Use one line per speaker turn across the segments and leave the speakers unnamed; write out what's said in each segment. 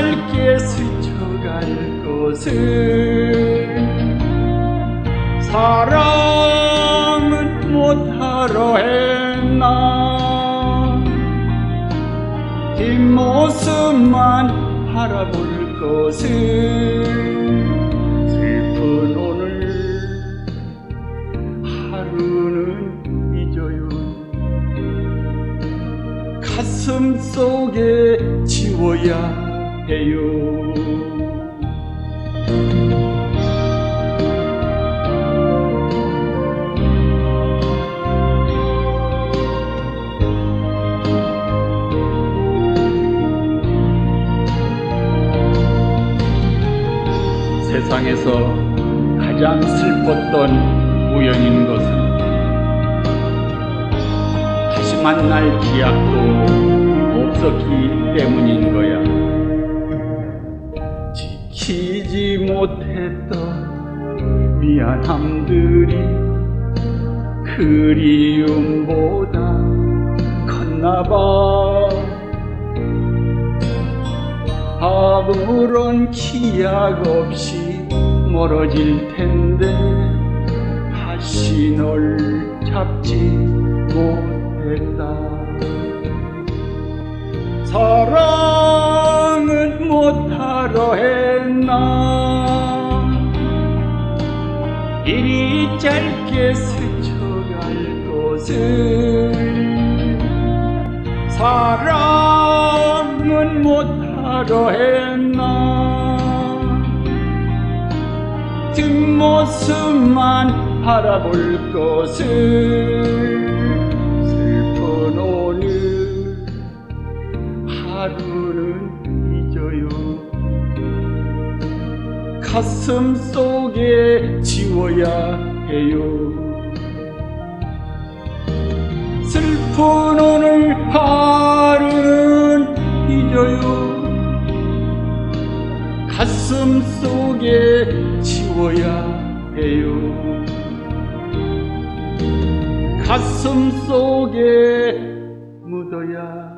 짧게 스쳐갈 것을 사랑은 못하러 했나? 뒷모습만 바라볼 것을 슬픈 오늘 하루는 잊어요. 가슴 속에 지워야 해요 세상에서 가장 슬펐던 우연인 것은 다시 만날 기약도 없었기 때문인 거야. 못했던 미안함들이 그리움보다 컸나 봐. 아무런 기약 없이 멀어질 텐데 다시 널 잡지 못하러 했나? 이리 짧게 스쳐갈 것을 사랑은 못하러 했나? 뒷모습만 바라볼 것을 슬픈 오늘 하루는 잊어요 가슴 속에 지워야 해요. 슬픈 오늘 하루는 잊어요. 가슴 속에 지워야 해요. 가슴 속에 묻어야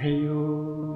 해요